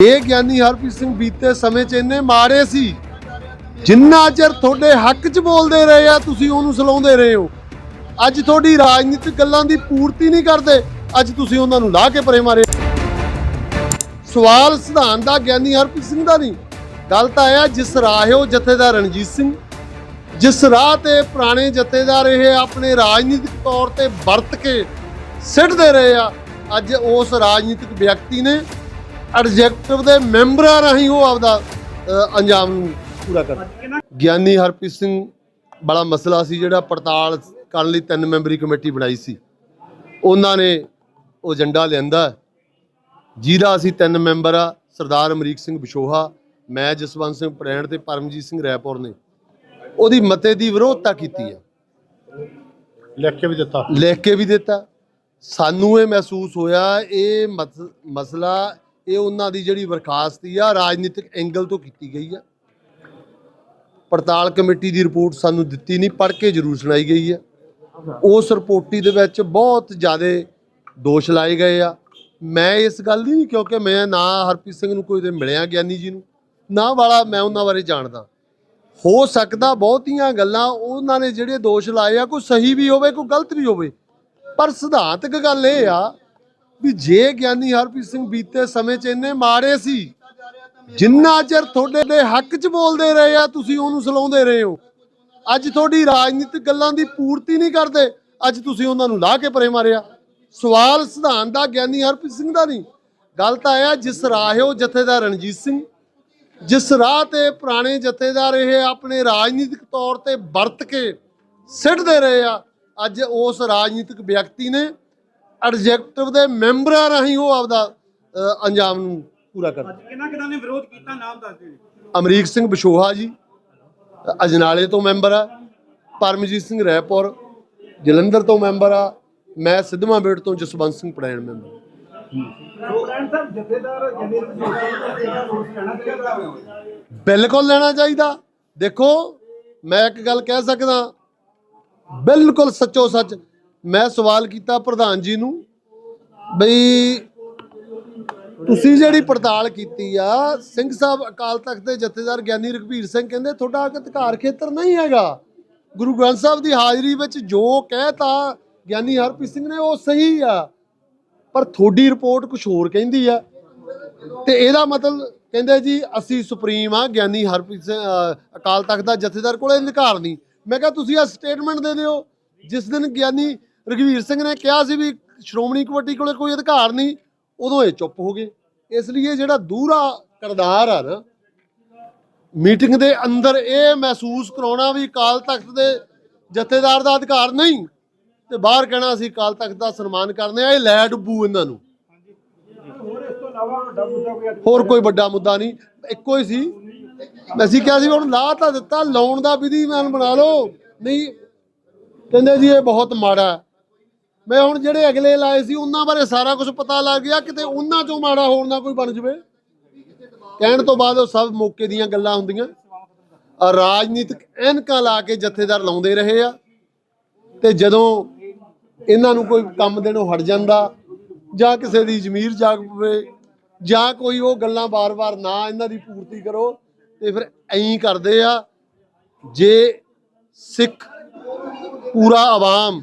ਇਹ ਗਿਆਨੀ ਹਰਪ੍ਰੀਤ ਸਿੰਘ ਬੀਤੇ ਸਮੇਂ 'ਚ ਇੰਨੇ ਮਾਰੇ ਸੀ, ਜਿੰਨਾ ਚਿਰ ਤੁਹਾਡੇ ਹੱਕ 'ਚ ਬੋਲਦੇ ਰਹੇ ਆ, ਤੁਸੀਂ ਉਹਨੂੰ ਸਲਾਉਂਦੇ ਰਹੇ ਹੋ। ਅੱਜ ਤੁਹਾਡੀ ਰਾਜਨੀਤਿਕ ਗੱਲਾਂ ਦੀ ਪੂਰਤੀ ਨਹੀਂ ਕਰਦੇ, ਅੱਜ ਤੁਸੀਂ ਉਹਨਾਂ ਨੂੰ ਲਾ ਕੇ ਪਰੇ ਮਾਰੇ। ਸਵਾਲ ਸਿਧਾਂਤ ਦਾ ਗਿਆਨੀ ਹਰਪ੍ਰੀਤ ਸਿੰਘ ਦਾ ਨਹੀਂ, ਗੱਲ ਤਾਂ ਆਇਆ ਜਿਸ ਰਾਹ ਉਹ ਜਥੇਦਾਰ ਰਣਜੀਤ ਸਿੰਘ, ਜਿਸ ਰਾਹ ਤੇ ਪੁਰਾਣੇ ਜਥੇਦਾਰ ਇਹ ਆਪਣੇ ਰਾਜਨੀਤਿਕ ਤੌਰ ਤੇ ਵਰਤ ਕੇ ਸਿੱਟਦੇ ਰਹੇ ਆ, ਅੱਜ ਉਸ ਰਾਜਨੀਤਿਕ ਵਿਅਕਤੀ ਨੇ ਐਡਜੈਕਟਿਵ ਦੇ ਮੈਂਬਰਾਂ ਰਾਹੀਂ ਉਹ ਆਪਦਾ ਅ, ਅੰਜਾਮ ਨੂੰ ਪੂਰਾ ਕਰ ਗਿਆਨੀ ਹਰਪ੍ਰੀਤ ਸਿੰਘ ਬੜਾ ਮਸਲਾ ਸੀ ਜਿਹੜਾ ਪੜਤਾਲ ਕਰਨ ਲਈ ਤਿੰਨ ਮੈਂਬਰੀ ਕਮੇਟੀ ਬਣਾਈ ਸੀ। ਉਹਨਾਂ ਨੇ ਉਹ ਏਜੰਡਾ ਲਿਆਂਦਾ। ਜਿਹਦਾ ਅਸੀਂ ਤਿੰਨ ਮੈਂਬਰ ਆ ਸਰਦਾਰ ਅਮਰੀਕ ਸਿੰਘ ਬਿਸ਼ੋਹਾ ਮੈਂ ਜਸਵੰਤ ਸਿੰਘ ਪੜੈਣ ਤੇ ਪਰਮਜੀਤ ਸਿੰਘ ਰੈਪੁਰ ਨੇ। ਉਹਦੀ ਮਤੇ ਦੀ ਵਿਰੋਧਤਾ ਕੀਤੀ ਹੈ ਲਿਖ ਕੇ ਵੀ ਦਿੱਤਾ। ਲਿਖ ਕੇ ਵੀ ਦਿੱਤਾ। ਸਾਨੂੰ ਇਹ ਮਹਿਸੂਸ ਹੋਇਆ ਇਹ ਮਸ- ਮਸਲਾ ਇਹ ਉਹਨਾਂ ਦੀ ਜਿਹੜੀ ਵਰਖਾਸਤੀ ਆ, ਰਾਜਨੀਤਿਕ ਐਂਗਲ ਤੋਂ ਕੀਤੀ ਗਈ ਆ। ਪੜਤਾਲ ਕਮੇਟੀ ਦੀ ਰਿਪੋਰਟ ਸਾਨੂੰ ਦਿੱਤੀ ਨਹੀਂ, ਪੜ੍ਹ ਕੇ ਜ਼ਰੂਰ ਸੁਣਾਈ ਗਈ ਆ। ਉਸ ਰਿਪੋਰਟੀ ਦੇ ਵਿੱਚ ਬਹੁਤ ਜ਼ਿਆਦਾ ਦੋਸ਼ ਲਾਏ ਗਏ ਆ। ਮੈਂ ਇਸ ਗੱਲ ਦੀ ਨਹੀਂ, ਕਿਉਂਕਿ ਮੈਂ ਨਾ ਹਰਪ੍ਰੀਤ ਸਿੰਘ ਨੂੰ ਕੋਈ ਤੇ ਮਿਲਿਆ ਗਿਆਨੀ ਜੀ ਨੂੰ, ਨਾ ਵਾਲਾ ਮੈਂ ਉਹਨਾਂ ਬਾਰੇ ਜਾਣਦਾ। ਹੋ ਸਕਦਾ ਬਹੁਤੀਆਂ ਗੱਲਾਂ ਉਹਨਾਂ ਨੇ ਜਿਹੜੇ ਦੋਸ਼ ਲਾਏ ਆ, ਕੋਈ ਸਹੀ ਵੀ ਹੋਵੇ, ਕੋਈ ਗਲਤ ਵੀ ਹੋਵੇ, ਪਰ ਸਿਧਾਂਤਕ ਗੱਲ ਇਹ ਆ ਵੀ ਜੇ ਗਿਆਨੀ ਹਰਪ੍ਰੀਤ ਸਿੰਘ ਬੀਤੇ ਸਮੇਂ 'ਚ ਇੰਨੇ ਮਾਰੇ ਸੀ, ਜਿੰਨਾ ਚਿਰ ਤੁਹਾਡੇ ਦੇ ਹੱਕ 'ਚ ਬੋਲਦੇ ਰਹੇ ਆ, ਤੁਸੀਂ ਉਹਨੂੰ ਸਲਾਉਂਦੇ ਰਹੇ ਹੋ। ਅੱਜ ਤੁਹਾਡੀ ਰਾਜਨੀਤਿਕ ਗੱਲਾਂ ਦੀ ਪੂਰਤੀ ਨਹੀਂ ਕਰਦੇ, ਅੱਜ ਤੁਸੀਂ ਉਹਨਾਂ ਨੂੰ ਲਾ ਕੇ ਪਰੇ ਮਾਰਿਆ। ਸਵਾਲ ਸਿਧਾਂਤ ਦਾ ਗਿਆਨੀ ਹਰਪ੍ਰੀਤ ਸਿੰਘ ਦਾ ਨਹੀਂ। ਗੱਲ ਤਾਂ ਆਇਆ ਜਿਸ ਰਾਹ ਉਹ ਜਥੇਦਾਰ ਰਣਜੀਤ ਸਿੰਘ, ਜਿਸ ਰਾਹ ਤੇ ਪੁਰਾਣੇ ਜਥੇਦਾਰ ਇਹ ਆਪਣੇ ਰਾਜਨੀਤਿਕ ਤੌਰ ਤੇ ਵਰਤ ਕੇ ਸਿੱਟਦੇ ਰਹੇ ਆ, ਅੱਜ ਉਸ ਰਾਜਨੀਤਿਕ ਵਿਅਕਤੀ ਨੇ ਐਡਜੈਕਟਿਵ ਦੇ ਮੈਂਬਰਾਂ ਰਾਹੀਂ ਉਹ ਆਪਦਾ ਅੰਜਾਮ ਨੂੰ ਪੂਰਾ ਕਰ ਕਿਹਨਾਂ ਕਿਹਨਾਂ ਨੇ ਵਿਰੋਧ ਕੀਤਾ? ਨਾਮ ਦੱਸ ਦਿਓ ਅਮਰੀਕ ਸਿੰਘ ਬਿਸ਼ੋਹਾ ਜੀ ਅਜਨਾਲੇ ਤੋਂ ਮੈਂਬਰ ਆ ਪਰਮਜੀਤ ਸਿੰਘ ਰੈਪੁਰ ਜਲੰਧਰ ਤੋਂ ਮੈਂਬਰ ਆ ਮੈਂ ਸਿੱਧਵਾਂ ਬੇਟ ਤੋਂ ਜਸਵੰਤ ਸਿੰਘ ਪੜੈਣ ਮੈਂਬਰ ਬਿਲਕੁਲ ਲੈਣਾ ਚਾਹੀਦਾ। ਦੇਖੋ ਮੈਂ ਇੱਕ ਗੱਲ ਕਹਿ ਸਕਦਾ ਬਿਲਕੁਲ ਸੱਚੋ ਸੱਚ ਮੈਂ ਸਵਾਲ ਕੀਤਾ ਪ੍ਰਧਾਨ ਜੀ ਨੂੰ ਬਈ ਤੁਸੀਂ ਜਿਹੜੀ ਪੜਤਾਲ ਕੀਤੀ ਆ, ਸਿੰਘ ਸਾਹਿਬ ਅਕਾਲ ਤਖਤ ਦੇ ਜਥੇਦਾਰ ਗਿਆਨੀ ਰਘਬੀਰ ਸਿੰਘ ਕਹਿੰਦੇ ਤੁਹਾਡਾ ਅਧਿਕਾਰ ਖੇਤਰ ਨਹੀਂ ਹੈਗਾ। ਗੁਰੂ ਗ੍ਰੰਥ ਸਾਹਿਬ ਦੀ ਹਾਜ਼ਰੀ ਵਿੱਚ ਜੋ ਕਹਿਤਾ ਗਿਆਨੀ ਹਰਪ੍ਰੀਤ ਸਿੰਘ ਨੇ ਉਹ ਸਹੀ ਆ। ਪਰ ਤੁਹਾਡੀ ਰਿਪੋਰਟ ਕੁਝ ਹੋਰ ਕਹਿੰਦੀ ਆ। ਤੇ ਇਹਦਾ ਮਤਲਬ ਕਹਿੰਦੇ ਜੀ, ਅਸੀਂ ਸੁਪਰੀਮ ਆ, ਗਿਆਨੀ ਹਰਪ੍ਰੀਤ ਸਿੰਘ ਅਕਾਲ ਤਖਤ ਦਾ ਜਥੇਦਾਰ ਕੋਲੇ ਅਧਿਕਾਰ ਨਹੀਂ। ਮੈਂ ਕਿਹਾ ਤੁਸੀਂ ਆ ਸਟੇਟਮੈਂਟ ਦੇ ਦਿਓ, ਜਿਸ ਦਿਨ ਗਿਆਨੀ ਰਘਵੀਰ ਸਿੰਘ ਨੇ ਕਿਹਾ ਸੀ ਵੀ ਸ਼੍ਰੋਮਣੀ ਕਮੇਟੀ ਕੋਲੇ ਕੋਈ ਅਧਿਕਾਰ ਨਹੀਂ, ਉਦੋਂ ਇਹ ਚੁੱਪ ਹੋ ਗਏ। ਇਸ ਲਈ ਇਹ ਜਿਹੜਾ ਦੂਰਾ ਕਰਦਾਰ ਆ ਨਾ, ਮੀਟਿੰਗ ਦੇ ਅੰਦਰ ਇਹ ਮਹਿਸੂਸ ਕਰਾਉਣਾ ਵੀ ਅਕਾਲ ਤਖਤ ਦੇ ਜਥੇਦਾਰ ਦਾ ਅਧਿਕਾਰ ਨਹੀਂ, ਤੇ ਬਾਹਰ ਕਹਿਣਾ ਅਸੀਂ ਅਕਾਲ ਤਖਤ ਦਾ ਸਨਮਾਨ ਕਰਦੇ ਆ, ਇਹ ਲੈ ਡੁੱਬੂ ਇਹਨਾਂ ਨੂੰ। ਹੋਰ ਕੋਈ ਵੱਡਾ ਮੁੱਦਾ ਨਹੀਂ, ਇੱਕੋ ਹੀ ਸੀ। ਅਸੀਂ ਕਿਹਾ ਸੀ ਹੁਣ ਲਾ ਤਾਂ ਦਿੱਤਾ, ਲਾਉਣ ਦਾ ਵਿਧੀਮਾਨ ਬਣਾ ਲਓ। ਨਹੀਂ, ਕਹਿੰਦੇ ਜੀ ਇਹ ਬਹੁਤ ਮਾੜਾ ਮੈਂ ਹੁਣ ਜਿਹੜੇ ਅਗਲੇ ਲਾਏ ਸੀ, ਉਹਨਾਂ ਬਾਰੇ ਸਾਰਾ ਕੁਝ ਪਤਾ ਲੱਗ ਗਿਆ, ਕਿਤੇ ਉਹਨਾਂ ਚੋਂ ਮਾੜਾ ਹੋਣ ਦਾ ਕੋਈ ਬਣ ਜਵੇ। ਕਹਿਣ ਤੋਂ ਬਾਅਦ ਉਹ ਸਭ ਮੌਕੇ ਦੀਆਂ ਗੱਲਾਂ ਹੁੰਦੀਆਂ। ਰਾਜਨੀਤਿਕ ਐਨਕਾਂ ਲਾ ਕੇ ਜਥੇਦਾਰ ਲਾਉਂਦੇ ਰਹੇ ਆ। ਤੇ ਜਦੋਂ ਇਹਨਾਂ ਨੂੰ ਕੋਈ ਕੰਮ ਦੇਣੋਂ ਹਟ ਜਾਂਦਾ, ਜਾਂ ਕਿਸੇ ਦੀ ਜ਼ਮੀਰ ਜਾਗ ਪਵੇ, ਜਾਂ ਕੋਈ ਉਹ ਗੱਲਾਂ ਬਾਰ-ਬਾਰ ਨਾ ਇਹਨਾਂ ਦੀ ਪੂਰਤੀ ਕਰੋ, ਤੇ ਫਿਰ ਐਂ ਕਰਦੇ ਆ, ਜੇ ਸਿੱਖ ਪੂਰਾ ਆਵਾਮ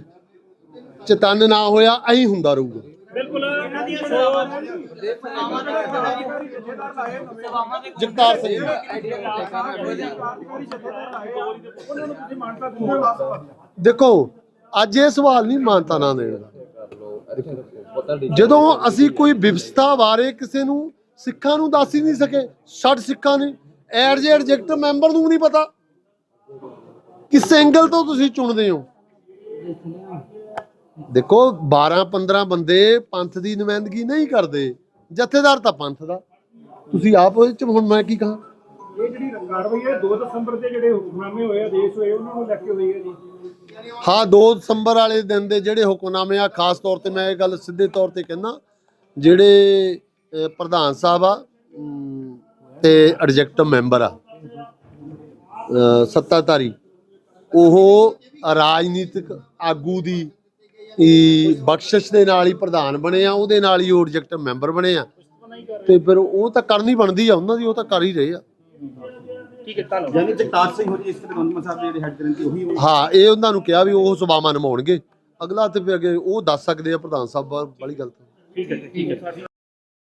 ਚਤਨ ਨਾ ਹੋਇਆ ਐਂ ਹੁੰਦਾ ਰਹੂਗਾ। ਬਿਲਕੁਲ ਇਹਨਾਂ ਦੀਆਂ ਜਗਤਾਰ ਸਿੰਘ ਦੇਖੋ, ਅੱਜ ਇਹ ਸਵਾਲ ਨਹੀਂ ਮਾਨਤਾ ਨਾ ਦੇਣ ਦਾ। ਜਦੋਂ ਅਸੀਂ ਕੋਈ ਵਿਵਸਥਾ ਬਾਰੇ ਕਿਸੇ ਨੂੰ ਸਿੱਖਾਂ ਨੂੰ ਦੱਸ ਹੀ ਨਹੀਂ ਸਕੇ ਛੱਡ ਸਿੱਖਾਂ ਨੇ, ਐਡ ਜੇ ਐਡਜੈਕਟ ਮੈਂਬਰ ਨੂੰ ਨਹੀਂ ਪਤਾ। ਕਿਸ ਐਂਗਲ ਤੋਂ ਤੁਸੀਂ ਚੁਣਦੇ ਹੋ? ਦੇਖੋ 12 15 ਬੰਦੇ ਪੰਥ ਦੀ ਨੁਮਾਇੰਦਗੀ ਨਹੀਂ ਕਰਦੇ। ਜਥੇਦਾਰ ਤਾਂ ਪੰਥ ਦਾ। ਤੁਸੀਂ ਆਪ ਉਹ ਚ ਹੁਣ ਮੈਂ ਕੀ ਕਹਾਂ? ਇਹ ਜਿਹੜੀ ਕਾਰਵਾਈ ਹੈ 2 ਦਸੰਬਰ ਦੇ ਜਿਹੜੇ ਹੁਕਮਨਾਮੇ ਹੋਏ ਆਦੇਸ਼ ਹੋਏ ਉਹਨਾਂ ਨੂੰ ਲੈ ਕੇ ਹੋਈ ਹੈ ਜੀ। ਹਾਂ 2 ਦਸੰਬਰ ਵਾਲੇ ਦਿਨ ਦੇ ਜਿਹੜੇ ਹੁਕਮਨਾਮੇ ਆ ਖਾਸ ਤੌਰ ਤੇ ਮੈਂ ਇਹ ਗੱਲ ਸਿੱਧੇ ਤੌਰ ਤੇ ਕਹਿੰਦਾ ਜਿਹੜੇ ਪ੍ਰਧਾਨ ਸਾਹਿਬ ਆ ਤੇ ਐਡਜੈਕਟਿਵ ਮੈਂਬਰ ਆ ਸੱਤਾਧਾਰੀ ਉਹ ਰਾਜਨੀਤਿਕ ਆਗੂ ਦੀ ਹੀ ਬਖਸ਼ਿਸ਼ ਦੇ ਨਾਲ ਹੀ ਪ੍ਰਧਾਨ ਬਣੇ ਆ ਉਹਦੇ ਨਾਲ ਹੀ ਉਹ ਐਡਜੈਕਟਿਵ ਮੈਂਬਰ ਬਣੇ ਆ। ਤੇ ਫਿਰ ਉਹ ਤਾਂ ਕਰਨੀ ਬਣਦੀ ਆ ਉਹਨਾਂ ਦੀ ਉਹ ਤਾਂ ਕਰ ਹੀ ਰਹੇ ਆ। ਠੀਕ ਹੈ ਧੰਨਵਾਦ। ਯਾਨੀ ਜਗਤਾਰ ਸਿੰਘ ਹੋਰੀ ਇਸ ਤੇ ਗਵੰਦਮਨ ਸਾਹਿਬ ਦੇ ਜਿਹੜੇ ਹੈੱਡ ਗ੍ਰੰਥੀ ਉਹੀ। ਹਾਂ ਇਹ ਉਹਨਾਂ ਨੂੰ ਕਿਹਾ ਵੀ ਉਹ ਸਭਾਵਾਂ ਨਿਭਾਉਣਗੇ। ਅਗਲਾ ਤੇ ਫਿਰ ਅੱਗੇ ਉਹ ਦੱਸ ਸਕਦੇ ਆ ਪ੍ਰਧਾਨ ਸਾਹਿਬ ਵਾਲੀ ਗੱਲ ਤਾਂ ਠੀਕ ਹੈ ਠੀਕ ਹੈ।